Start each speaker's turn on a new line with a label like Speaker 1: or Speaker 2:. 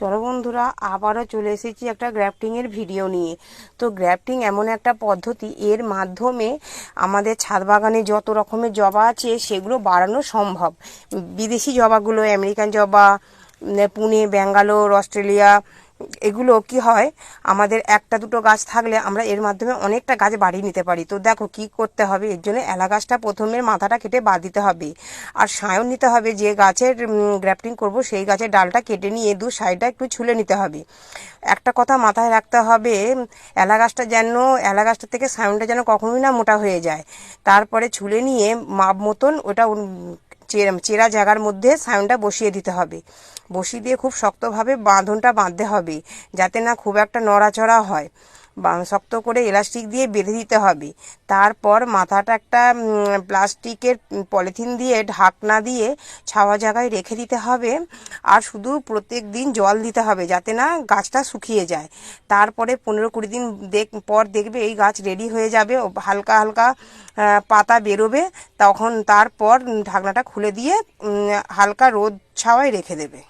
Speaker 1: চলো বন্ধুরা, আবারও চলে এসেছি একটা গ্র্যাফটিংয়ের ভিডিও নিয়ে। তো গ্র্যাফটিং এমন একটা পদ্ধতি, এর মাধ্যমে আমাদের ছাদ বাগানে যত রকমের জবা আছে, সেগুলো বাড়ানো সম্ভব। বিদেশি জবাগুলো, আমেরিকান জবা পুনে, ব্যাঙ্গালোর, অস্ট্রেলিয়া এগুলো কি হয়? আমাদের একটা দুটো গাছ থাকলে আমরা এর মাধ্যমে অনেকটা গাছ বাড়িয়ে নিতে পারি। তো দেখো কি করতে হবে? এর জন্য এলা গাছটা প্রথমে মাথাটা কেটে বাদ দিতে হবে। আর সায়ন নিতে হবে। যে গাছের গ্রাফটিং করব সেই গাছের ডালটা কেটে নিয়ে দু সাইডটা একটু ছুলে নিতে হবে। একটা কথা মাথায় রাখতে হবে, এলা গাছটা যেন, এলা গাছটা থেকে সায়নটা যেন কখনোই না মোটা হয়ে যায়। তারপরে ছুলে নিয়ে মাপ মতন ওটা চেরা- জায়গার মধ্যে সায়নটা বসিয়ে দিতে হবে। বসিয়ে দিয়ে খুব শক্তভাবে বাঁধনটা বাঁধতে হবে, যাতে না খুব একটা নড়াচড়া হয়। শক্ত করে এলাস্টিক দিয়ে বেঁধে দিতে হবে। তারপর মাথাটা একটা প্লাস্টিকের পলিথিন দিয়ে ঢাকনা দিয়ে ছাওয়া জায়গায় রেখে দিতে হবে। আর শুধু প্রত্যেক দিন জল দিতে হবে যাতে না গাছটা শুকিয়ে যায়। তারপরে পনেরো কুড়ি দিন দেখ, পর দেখবে এই গাছ রেডি হয়ে যাবে হালকা হালকা পাতা বেরোবে, তখন তারপর ঢাকনাটা খুলে দিয়ে হালকা রোদ ছাওয়ায় রেখে দেবে।